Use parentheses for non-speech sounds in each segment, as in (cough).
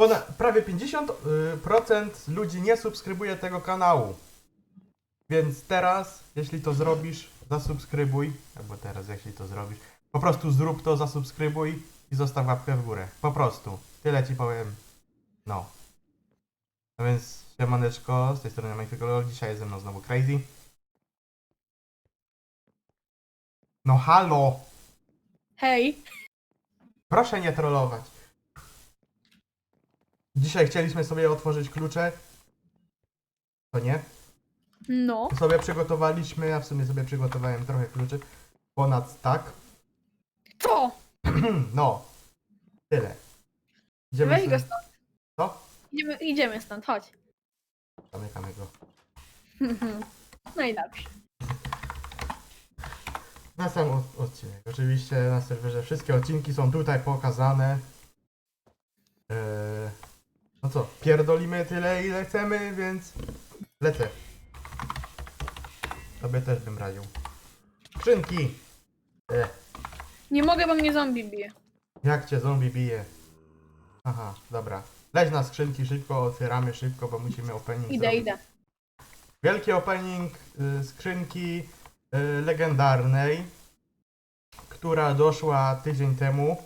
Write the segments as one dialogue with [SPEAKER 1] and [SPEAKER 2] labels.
[SPEAKER 1] ponad, prawie 50% ludzi nie subskrybuje tego kanału. Więc teraz, jeśli to zrobisz, zasubskrybuj. Albo teraz, jeśli to zrobisz, po prostu zrób to, zasubskrybuj i zostaw łapkę w górę. Po prostu. Tyle ci powiem. No. No więc, siemaneczko, z tej strony Mike dzisiaj jest ze mną znowu Crazy. No halo!
[SPEAKER 2] Hej,
[SPEAKER 1] Proszę nie trollować. Dzisiaj chcieliśmy sobie otworzyć klucze. To nie?
[SPEAKER 2] no.
[SPEAKER 1] Sobie przygotowaliśmy, ja w sumie sobie przygotowałem trochę kluczy. Ponad tak.
[SPEAKER 2] Co? (clears throat)
[SPEAKER 1] No. Tyle. Idziemy
[SPEAKER 2] Weź go stąd.
[SPEAKER 1] Co?
[SPEAKER 2] Idziemy, idziemy stąd, chodź.
[SPEAKER 1] Zamykamy go. (laughs)
[SPEAKER 2] No i dobrze.
[SPEAKER 1] Na sam od- odcinek. Oczywiście na serwerze wszystkie odcinki są tutaj pokazane. Eee, no co, pierdolimy tyle ile chcemy, więc lecę. Tobie też bym radził. Skrzynki! E,
[SPEAKER 2] Nie mogę, bo mnie zombie bije.
[SPEAKER 1] jak cię zombie bije? Aha, dobra. Leć na skrzynki szybko, otwieramy szybko, bo musimy opening
[SPEAKER 2] Idę,
[SPEAKER 1] zrobić.
[SPEAKER 2] idę.
[SPEAKER 1] Wielki opening y, skrzynki y, legendarnej, która doszła tydzień temu.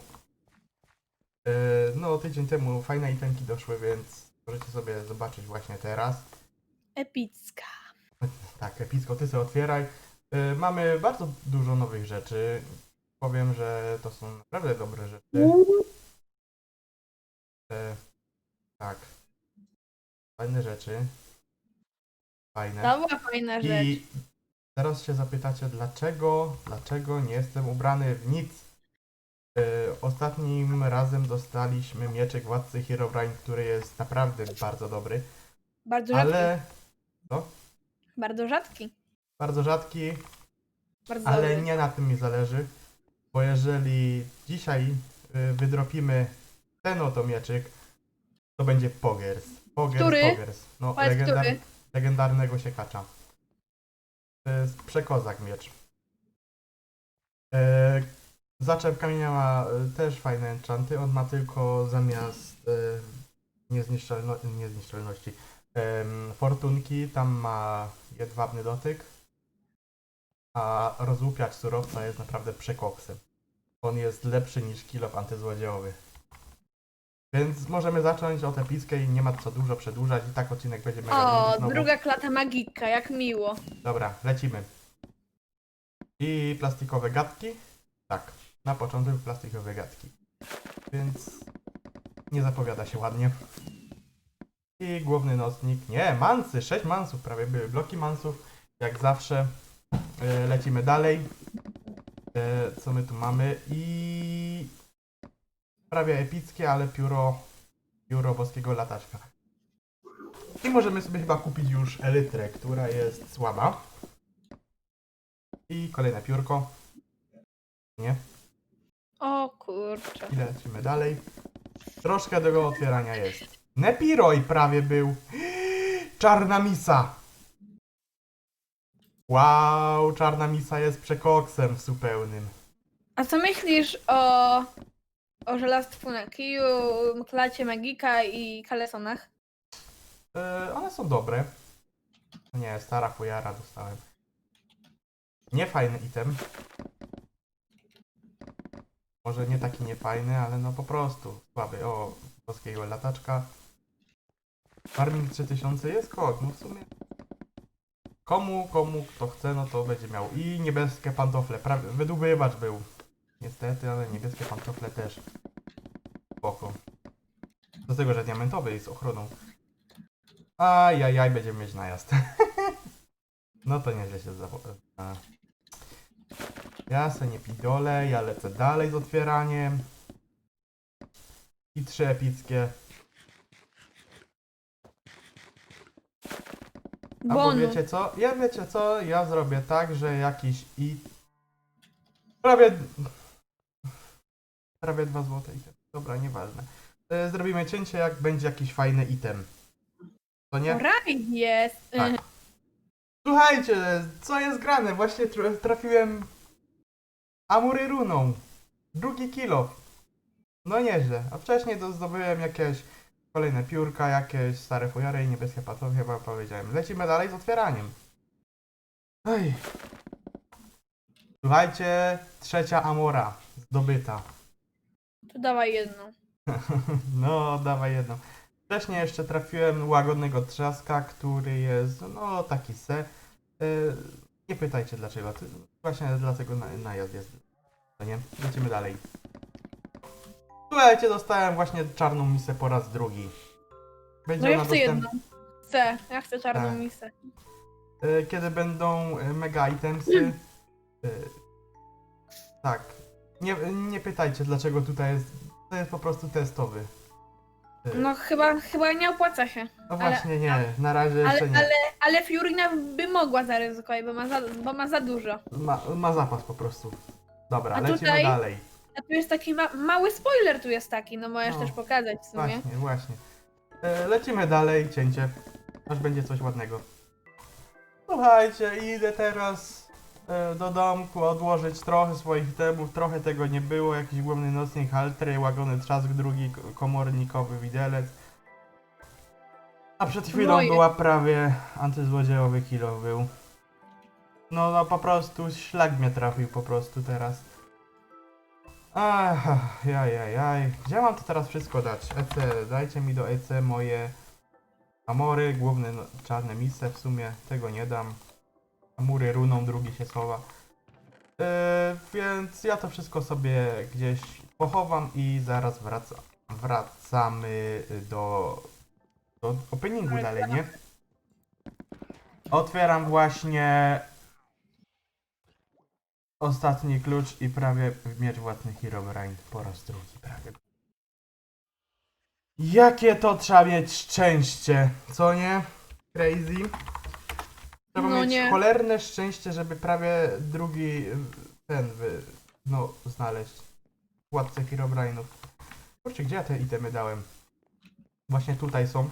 [SPEAKER 1] Y, no, tydzień temu fajne itemki doszły, więc możecie sobie zobaczyć właśnie teraz.
[SPEAKER 2] Epicka.
[SPEAKER 1] Tak, epicko, ty sobie otwieraj. Y, mamy bardzo dużo nowych rzeczy. Powiem, że to są naprawdę dobre rzeczy. Y, tak. Fajne rzeczy. Fajne.
[SPEAKER 2] To była fajna rzecz.
[SPEAKER 1] I teraz się zapytacie, dlaczego, dlaczego nie jestem ubrany w nic? Yy, ostatnim razem dostaliśmy mieczyk władcy Herobrine, który jest naprawdę bardzo dobry,
[SPEAKER 2] Bardzo rzadki.
[SPEAKER 1] ale
[SPEAKER 2] Bardzo rzadki.
[SPEAKER 1] bardzo rzadki,
[SPEAKER 2] Bardzo
[SPEAKER 1] ale
[SPEAKER 2] dobry.
[SPEAKER 1] nie na tym mi zależy, bo jeżeli dzisiaj yy, wydropimy ten oto mieczyk, to będzie Pogers. Pogers,
[SPEAKER 2] Który?
[SPEAKER 1] Pogers. No, legendar-
[SPEAKER 2] który?
[SPEAKER 1] legendarnego siekacza. To jest przekozak miecz. E, zaczep kamienia ma e, też fajne enchanty. On ma tylko zamiast e, niezniszczalno, niezniszczalności em, fortunki, tam ma jedwabny dotyk. A rozłupiacz surowca jest naprawdę przekoksem. On jest lepszy niż kilof antyzłodziejowy. Więc możemy zacząć od epickiej, nie ma co dużo przedłużać i tak odcinek będzie mega długi
[SPEAKER 2] O,
[SPEAKER 1] znowu.
[SPEAKER 2] druga klata magika, jak miło.
[SPEAKER 1] Dobra, lecimy. I plastikowe gadki. Tak, na początek plastikowe gadki. Więc nie zapowiada się ładnie. I główny nocnik. Nie, mansy, 6 mansów prawie były. Bloki mansów, jak zawsze. E, Lecimy dalej. E, Co my tu mamy? I prawie epickie, ale pióro, pióro boskiego lataczka. I możemy sobie chyba kupić już elytrę, która jest słaba. I kolejne piórko. Nie.
[SPEAKER 2] O kurczę.
[SPEAKER 1] I lecimy dalej. Troszkę tego otwierania jest. Nepiroi prawie był. (gasps) Czarna misa. Wow, czarna misa jest przekoksem zupełnym.
[SPEAKER 2] A co myślisz o, o żelastwu na kiju, klacie magika i kalesonach?
[SPEAKER 1] E, one są dobre. Nie, stara fujara dostałem. Nie fajny item. Może nie taki niefajny, ale no po prostu słaby. O, polskiego lataczka. Farming 3000 jest kod, no w sumie. Komu, komu, kto chce, no to będzie miał. I niebieskie pantofle. Prawie, wydłubywacz był. Niestety, ale niebieskie pantofle też. Spoko. Do tego, że diamentowy jest ochroną. Ajajaj, będziemy mieć najazd. (laughs) no to nieźle się zapo... Ja se nie pidolę, ja lecę dalej z otwieraniem. I trzy epickie. Albo
[SPEAKER 2] Bonus.
[SPEAKER 1] wiecie co? Ja wiecie co? Ja zrobię tak, że jakiś i... Prawie... (laughs) Prawie dwa złote item. Dobra, nieważne. E, Zrobimy cięcie, jak będzie jakiś fajny item. To nie?
[SPEAKER 2] Rajd jest.
[SPEAKER 1] Tak. Słuchajcie, co jest grane? Właśnie tr- trafiłem Amury runą. Drugi kilo. No nieźle. A wcześniej to zdobyłem jakieś Kolejne piórka, jakieś stare fujory i niebieskie patrole, chyba powiedziałem. Lecimy dalej z otwieraniem. Ej. Słuchajcie, trzecia Amora zdobyta.
[SPEAKER 2] To dawaj jedną. (laughs)
[SPEAKER 1] No, dawaj jedną. Wcześniej jeszcze trafiłem łagodnego trzaska, który jest, no, taki se. Yy, nie pytajcie dlaczego. Właśnie dlatego na, najazd jest. To nie? Lecimy dalej. Słuchajcie, dostałem właśnie czarną misę po raz drugi. Będzie
[SPEAKER 2] No ja
[SPEAKER 1] ona
[SPEAKER 2] chcę
[SPEAKER 1] dostęp-
[SPEAKER 2] jedną. Chcę, ja chcę czarną
[SPEAKER 1] Tak.
[SPEAKER 2] misę.
[SPEAKER 1] E, kiedy będą e, mega itemsy. e, Tak. Nie, nie pytajcie dlaczego tutaj jest. To jest po prostu testowy.
[SPEAKER 2] No chyba, chyba nie opłaca się.
[SPEAKER 1] No właśnie nie, na razie
[SPEAKER 2] Ale,
[SPEAKER 1] jeszcze nie.
[SPEAKER 2] ale, ale Fiorina by mogła zaryzykować, bo ma za, bo ma za dużo.
[SPEAKER 1] Ma, ma zapas po prostu. Dobra,
[SPEAKER 2] A
[SPEAKER 1] lecimy
[SPEAKER 2] tutaj-
[SPEAKER 1] dalej.
[SPEAKER 2] A tu jest taki ma, mały spoiler, tu jest taki, no możesz
[SPEAKER 1] No.
[SPEAKER 2] też pokazać w sumie.
[SPEAKER 1] Właśnie, właśnie. E, lecimy dalej, cięcie. Aż będzie coś ładnego. Słuchajcie, idę teraz do domku odłożyć trochę swoich itemów. Trochę tego nie było. Jakiś główny nocnik, haltry, łagony trzask, drugi komornikowy widelec. A przed chwilą
[SPEAKER 2] Moje.
[SPEAKER 1] była prawie antyzłodziejowy kilo był. No, no po prostu szlak mnie trafił po prostu teraz. Ach, jaj, jaj, jaj. Gdzie mam to teraz wszystko dać? EC, dajcie mi do EC moje amory, główne no, czarne misy w sumie, tego nie dam. Amury runą, drugi się schowa. Yy, więc ja to wszystko sobie gdzieś pochowam i zaraz wraca, wracamy do, do openingu dalej, nie? Otwieram właśnie ostatni klucz i prawie miecz własny Herobrine po raz drugi prawie. Jakie to trzeba mieć szczęście, co nie? Crazy. Trzeba
[SPEAKER 2] No
[SPEAKER 1] mieć
[SPEAKER 2] nie.
[SPEAKER 1] cholerne szczęście, żeby prawie drugi ten wy, no znaleźć. Władcę Herobrine'ów. Kurczę, gdzie ja te itemy dałem? Właśnie tutaj są.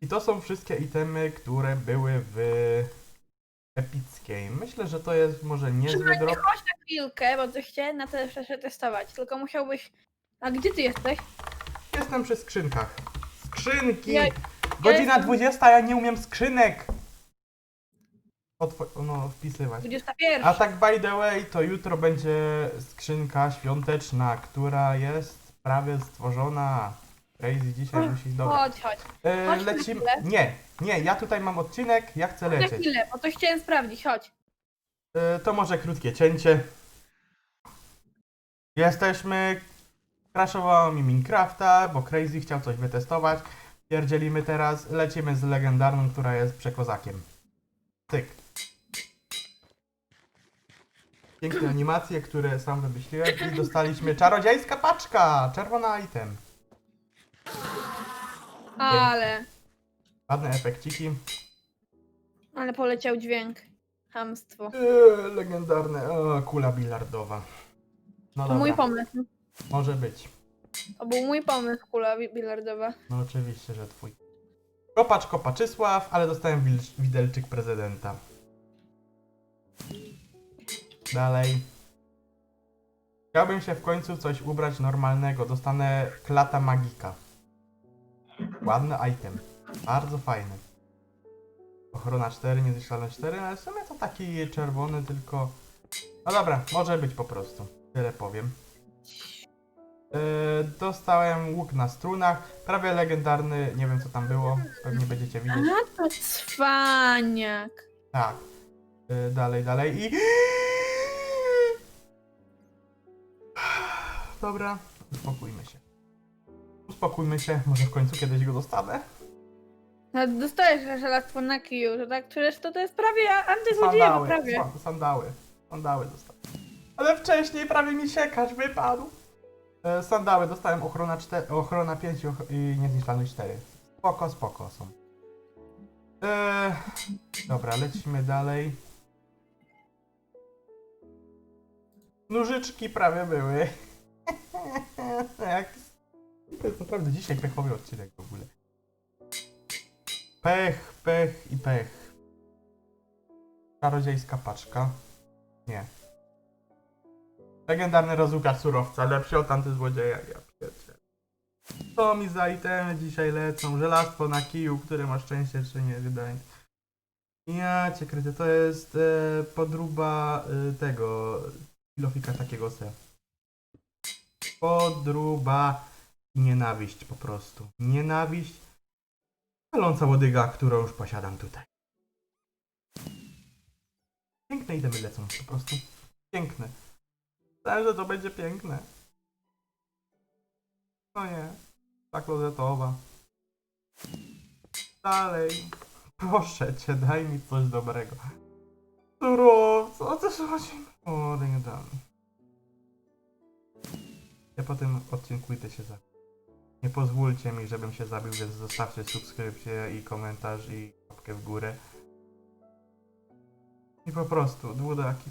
[SPEAKER 1] I to są wszystkie itemy, które były w epickiej. Myślę, że to jest może niezły
[SPEAKER 2] Trzymaj,
[SPEAKER 1] drop.
[SPEAKER 2] chodź na chwilkę, bo coś chciałem na to jeszcze testować, tylko musiałbyś... A gdzie ty jesteś?
[SPEAKER 1] Jestem przy skrzynkach. Skrzynki!
[SPEAKER 2] Ja-
[SPEAKER 1] Godzina
[SPEAKER 2] jestem-
[SPEAKER 1] 20, ja nie umiem skrzynek! Otw- no, wpisywać.
[SPEAKER 2] 21.
[SPEAKER 1] A tak by the way, to jutro będzie skrzynka świąteczna, która jest prawie stworzona. Crazy dzisiaj musi dobra.
[SPEAKER 2] Chodź, chodź.
[SPEAKER 1] E,
[SPEAKER 2] chodź na
[SPEAKER 1] lecimy.
[SPEAKER 2] chwilę.
[SPEAKER 1] Nie, nie, ja tutaj mam odcinek, ja chcę
[SPEAKER 2] na
[SPEAKER 1] lecieć.
[SPEAKER 2] chwilę, bo to chciałem sprawdzić, chodź.
[SPEAKER 1] E, to może krótkie cięcie. Jesteśmy. Crashowało mi Minecrafta, bo Crazy chciał coś wytestować. Pierdzielimy teraz. Lecimy z legendarną, która jest przekozakiem. Tyk. Piękne animacje, które sam wymyśliłem i dostaliśmy czarodziejska paczka! Czerwona item.
[SPEAKER 2] Ale...
[SPEAKER 1] Ładne efekciki.
[SPEAKER 2] Ale poleciał dźwięk. Hamstwo.
[SPEAKER 1] Eee, legendarne. O, kula bilardowa. No
[SPEAKER 2] To mój
[SPEAKER 1] dobra,
[SPEAKER 2] pomysł.
[SPEAKER 1] może być.
[SPEAKER 2] To był mój pomysł, kula bilardowa.
[SPEAKER 1] No oczywiście, że twój. Kopacz Kopaczysław, ale dostałem wil- widelczyk prezydenta. Dalej. Chciałbym się w końcu coś ubrać normalnego. Dostanę klata magika. Ładny item. Bardzo fajny. Ochrona 4, niezniszczalność 4, ale w sumie to taki czerwony, tylko... No dobra, może być po prostu. Tyle powiem. Yy, dostałem łuk na strunach, prawie legendarny, nie wiem co tam było, pewnie będziecie widzieć.
[SPEAKER 2] A to cwaniak.
[SPEAKER 1] Tak. Yy, dalej, dalej i... Dobra, uspokójmy się. Uspokójmy się, może w końcu kiedyś go dostanę.
[SPEAKER 2] No, dostajesz żelastwo na kiju, to tak, przecież to, to jest prawie antyzłodziejowo,
[SPEAKER 1] Sandały,
[SPEAKER 2] prawie.
[SPEAKER 1] sa- sandały, sandały dostałem. Ale wcześniej prawie mi siekacz wypadł. E, sandały dostałem ochrona, 4, ochrona 5 i och- i niezniszczalność 4. Spoko, spoko są. E, dobra, lecimy dalej. Nóżyczki prawie były. To jest naprawdę dzisiaj pechowy odcinek w ogóle. Pech, pech i pech. Czarodziejska paczka. Nie. Legendarny rozłukacz surowca, lepszy od antyzłodzieja. Ja pierdzielę. Co mi za itemy dzisiaj lecą? Żelastwo na kiju, które ma szczęście czy nie, wydaje. Ja cię to jest e, podruba e, tego kilofika takiego se. Podruba nienawiść po prostu. Nienawiść paląca łodyga, którą już posiadam tutaj. Piękne itemy lecą, po prostu. Piękne. Myślałem, że to będzie piękne. No nie. Ta klozetowa. Dalej. (laughs) Proszę cię, daj mi coś dobrego. Surowco, o co chodzi? O, dam. Ja po tym się zabić. Nie pozwólcie mi, żebym się zabił, więc zostawcie subskrypcję i komentarz i łapkę w górę. I po prostu, dłudaki.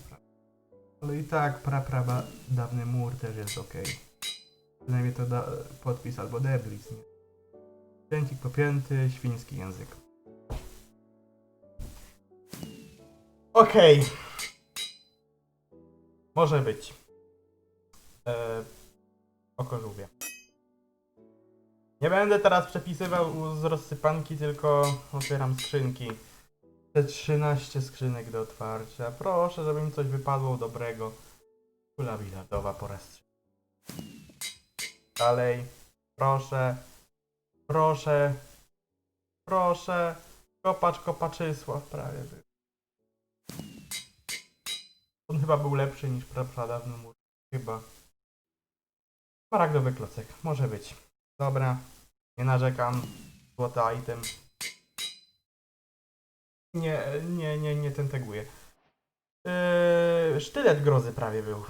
[SPEAKER 1] Ale i tak pra, dawny mur też jest ok. Przynajmniej to da, podpis albo deblis, nie? Kręcik popięty, świński język. Okej. Może być. E, o kożółwie. Nie będę teraz przepisywał z rozsypanki, tylko otwieram skrzynki. Te 13 skrzynek do otwarcia. Proszę, żeby mi coś wypadło dobrego. Kula bilardowa po raz. Dalej. Proszę. Proszę. Proszę. Kopacz Kopaczysław prawie był. On chyba był lepszy niż pra- pradawny mur. Chyba. Maragdowy klocek. Może być. Dobra. Nie narzekam. Złoty item. Nie, nie, nie, nie ten. Yy, sztylet grozy prawie był.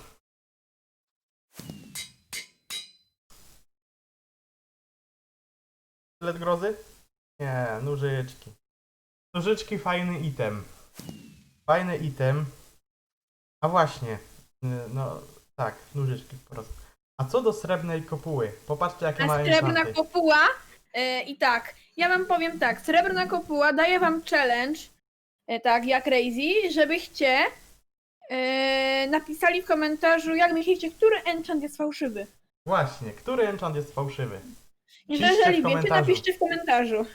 [SPEAKER 1] Sztylet grozy? Nie, nóżyczki. Nóżyczki fajny item. Fajny item. A właśnie. yy, No tak, nóżyczki po prostu. A co do srebrnej kopuły? Popatrzcie jakie
[SPEAKER 2] A
[SPEAKER 1] ma
[SPEAKER 2] srebrna kopuła e, i tak, ja wam powiem tak, srebrna kopuła daje wam challenge, e, tak jak Crazy, żebyście e, napisali w komentarzu, jak myślicie, który enchant jest fałszywy.
[SPEAKER 1] Właśnie, który enchant jest fałszywy? Piszcie w
[SPEAKER 2] jeżeli wiecie,
[SPEAKER 1] komentarzu.
[SPEAKER 2] napiszcie w komentarzu.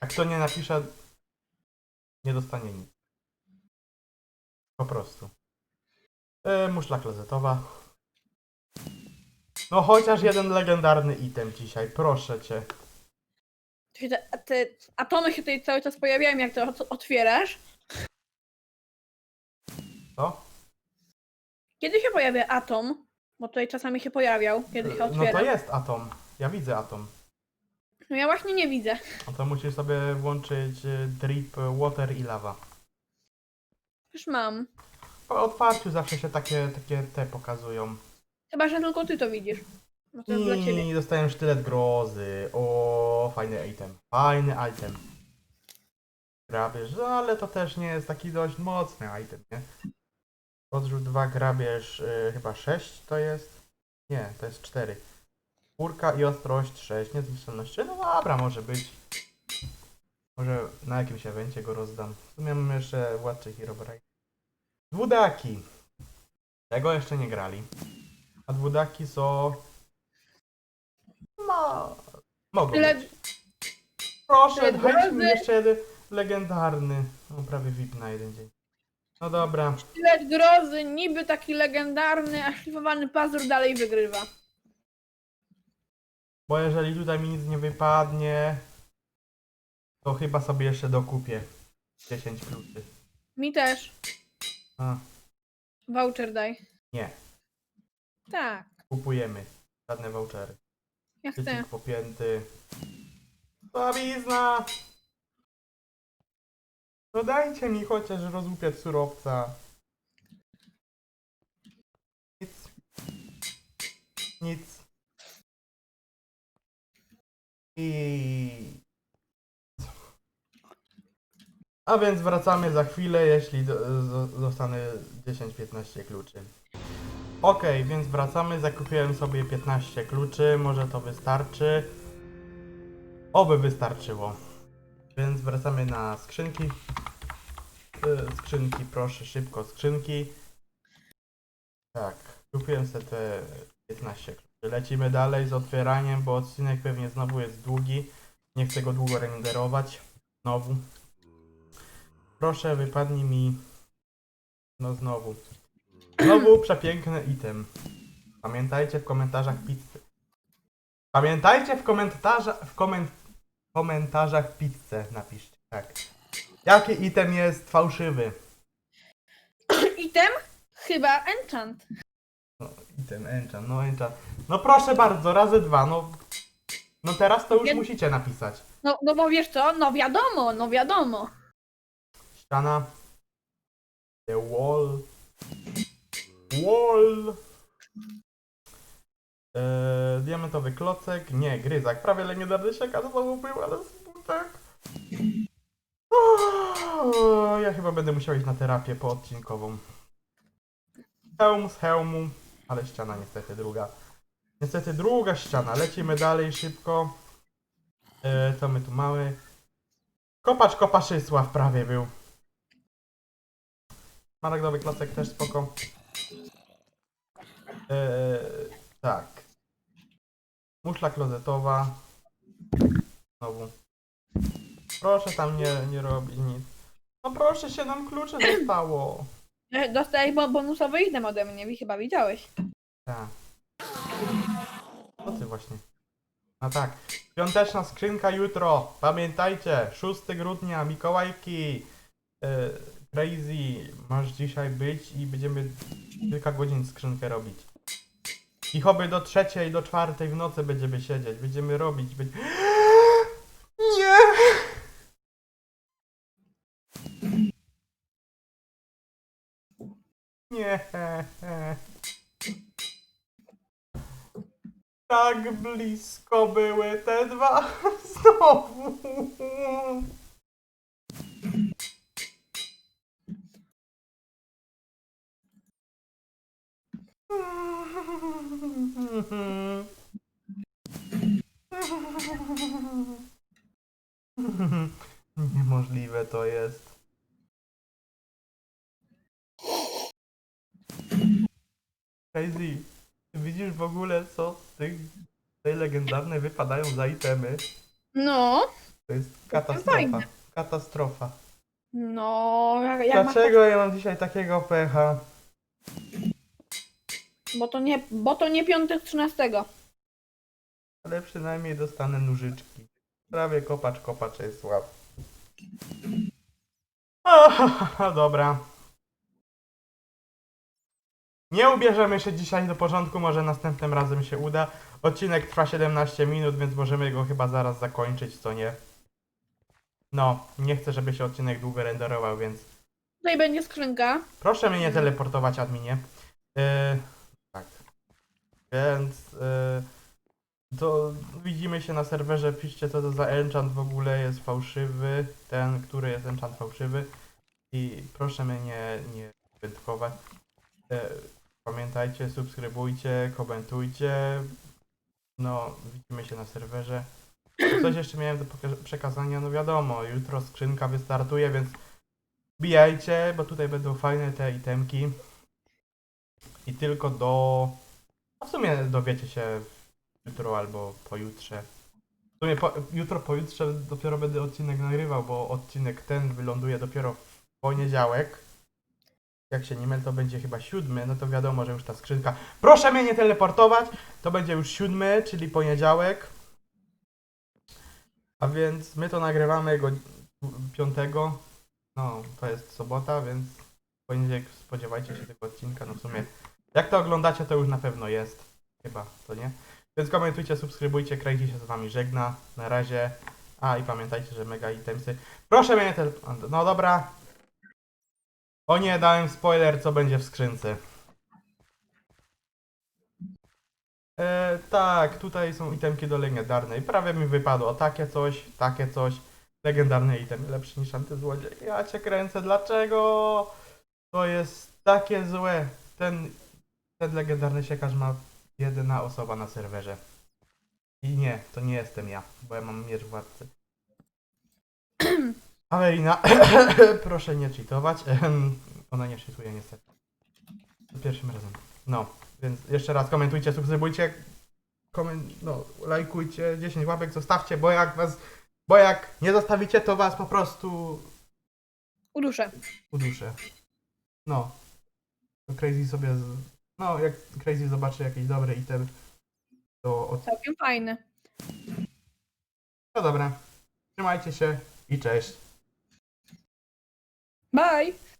[SPEAKER 1] A kto nie napisze, nie dostanie nic. Po prostu. Yy, muszla klozetowa. No chociaż jeden legendarny item dzisiaj, proszę cię.
[SPEAKER 2] Się Te, atomy się tutaj cały czas pojawiają, jak to ot- otwierasz.
[SPEAKER 1] Co?
[SPEAKER 2] Kiedy się pojawia atom? Bo tutaj czasami się pojawiał, kiedy się
[SPEAKER 1] No
[SPEAKER 2] otwiera.
[SPEAKER 1] to jest atom. Ja widzę atom.
[SPEAKER 2] No ja właśnie nie widzę.
[SPEAKER 1] No to musisz sobie włączyć y, drip, y, water i lava.
[SPEAKER 2] Już mam.
[SPEAKER 1] Po otwarciu zawsze się takie, takie te pokazują.
[SPEAKER 2] Chyba, że tylko ty to widzisz. No to jest dla ciebie.
[SPEAKER 1] I dostałem sztylet grozy. O, fajny item. Fajny item. Grabież, no ale to też nie jest taki dość mocny item, nie? Odrzut 2, grabież y, chyba 6 to jest? Nie, to jest 4. Czwórka i ostrość 6, niezniszczalność 3. No dobra, może być. Może na jakimś evencie go rozdam. W sumie mam jeszcze władczy Herobrine. Dwudaki. Tego jeszcze nie grali. A dwudaki są... No... Mogą
[SPEAKER 2] Tyle,
[SPEAKER 1] być. Proszę,
[SPEAKER 2] tyle
[SPEAKER 1] dajcie mi
[SPEAKER 2] grozy.
[SPEAKER 1] jeszcze jeden legendarny. No prawie VIP na jeden dzień. No dobra.
[SPEAKER 2] sztylet grozy, niby taki legendarny, a szlifowany pazur dalej wygrywa.
[SPEAKER 1] Bo jeżeli tutaj mi nic nie wypadnie, to chyba sobie jeszcze dokupię 10 kluczy.
[SPEAKER 2] Mi też.
[SPEAKER 1] A,
[SPEAKER 2] Voucher daj.
[SPEAKER 1] nie,
[SPEAKER 2] Tak,
[SPEAKER 1] kupujemy. Żadne vouchery.
[SPEAKER 2] ja chcę.
[SPEAKER 1] Popięty. Słabizna! No dajcie mi chociaż rozłupiać surowca. Nic. Nic. I... A więc wracamy za chwilę, jeśli do, do, dostanę 10-15 kluczy. Okej, więc wracamy. Zakupiłem sobie 15 kluczy. Może to wystarczy. Oby wystarczyło. Więc wracamy na skrzynki. Y, Skrzynki, proszę, szybko skrzynki. Tak, kupiłem sobie te 15 kluczy. Lecimy dalej z otwieraniem, bo odcinek pewnie znowu jest długi. Nie chcę go długo renderować. Znowu. Proszę, wypadnij mi. No znowu. Znowu przepiękny item. Pamiętajcie w komentarzach pizzy. Pamiętajcie w komentarzach w koment komentarzach pizzę napiszcie. Tak. Jaki item jest fałszywy?
[SPEAKER 2] Item? Chyba enchant.
[SPEAKER 1] No, item, enchant, no enchant. No proszę bardzo, razy dwa, no. No teraz to już
[SPEAKER 2] Jed-
[SPEAKER 1] musicie napisać.
[SPEAKER 2] No, no bo wiesz co? No wiadomo, no wiadomo.
[SPEAKER 1] Ściana. The wall. Wall. Eee, diamentowy klocek. Nie, gryzak. Prawie legendarny sieka znowu był, ale smutek. O, ja chyba będę musiał iść na terapię poodcinkową. Hełm z hełmu. Ale ściana niestety druga. Niestety druga ściana. Lecimy dalej szybko. Eee, co my tu mamy? Kopacz kopaszysła w prawie był. Maragdowy klocek też spoko. Eee, tak. Muszla klozetowa. Znowu. Proszę tam nie, nie robić nic. No proszę, 7 kluczy zostało.
[SPEAKER 2] E, Dostałeś bo- bonusowy item ode mnie, wi- chyba widziałeś.
[SPEAKER 1] Tak. Co ty właśnie? No tak. Świąteczna skrzynka jutro. Pamiętajcie, 6 grudnia, Mikołajki. E, crazy. Masz dzisiaj być i będziemy kilka godzin skrzynkę robić. I choby do trzeciej, do czwartej w nocy będziemy siedzieć. Będziemy robić. Będzie... (gasps) Nie! Nie. Tak blisko były te dwa (laughs) znowu. Niemożliwe to jest. Ty widzisz w ogóle co z tych tej legendarnej wypadają za itemy?
[SPEAKER 2] No,
[SPEAKER 1] To jest katastrofa.
[SPEAKER 2] fajne.
[SPEAKER 1] Katastrofa.
[SPEAKER 2] no, jak, jak masz,
[SPEAKER 1] Dlaczego ja mam dzisiaj takiego pecha?
[SPEAKER 2] Bo to nie, bo to nie piątek 13.
[SPEAKER 1] Ale przynajmniej dostanę nóżyczki. Prawie kopacz kopacz jest słab. Ahaha, dobra. Nie ubierzemy się dzisiaj do porządku, może następnym razem się uda. Odcinek trwa 17 minut, więc możemy go chyba zaraz zakończyć, co nie? No, nie chcę, żeby się odcinek długo renderował, więc
[SPEAKER 2] Tutaj będzie skrzynka.
[SPEAKER 1] Proszę mnie nie teleportować, adminie. Yy. Więc yy, to widzimy się na serwerze. Piszcie co to za enchant w ogóle jest fałszywy. Ten, który jest enchant fałszywy. I proszę mnie nie, nie wędkować. Yy, pamiętajcie, subskrybujcie, komentujcie. No, widzimy się na serwerze. Coś jeszcze miałem do przekazania, no wiadomo, jutro skrzynka wystartuje, więc Wbijajcie, bo tutaj będą fajne te itemki. I tylko do... A w sumie dowiecie się jutro albo pojutrze. W sumie po, jutro, pojutrze dopiero będę odcinek nagrywał, bo odcinek ten wyląduje dopiero w poniedziałek. Jak się nie mylę, to będzie chyba siódmy, no to wiadomo, że już ta skrzynka... Proszę mnie nie teleportować! To będzie już siódmy, czyli poniedziałek. A więc my to nagrywamy go piątego. No, to jest sobota, więc poniedziałek spodziewajcie się tego odcinka. No w sumie, jak to oglądacie, to już na pewno jest. Chyba, to nie? Więc komentujcie, subskrybujcie, krajcie się z wami żegna. Na razie. A i pamiętajcie, że mega itemsy. Proszę mnie te... No dobra. O nie, dałem spoiler, co będzie w skrzynce. E, tak, tutaj są itemki do legendarnej. Prawie mi wypadło takie coś, takie coś. Legendarny item, lepszy niż antyzłodziej. Ja cię kręcę, dlaczego? To jest takie złe. Ten, ten legendarny siekarz ma jedyna osoba na serwerze. I nie, to nie jestem ja, bo ja mam miecz władcy. (clears throat) Amelina, (clears throat) proszę nie cheatować. Ona nie cheatuje niestety. Za pierwszym razem. No, więc jeszcze raz komentujcie, subskrybujcie, komen- no, lajkujcie, 10 łapek zostawcie, bo jak was, bo jak nie zostawicie, to was po prostu
[SPEAKER 2] Uduszę.
[SPEAKER 1] uduszę. No. To Crazy sobie, z... no jak Crazy zobaczy jakiś dobry item, to od...
[SPEAKER 2] Całkiem fajny.
[SPEAKER 1] No dobra. Trzymajcie się i cześć.
[SPEAKER 2] Bye!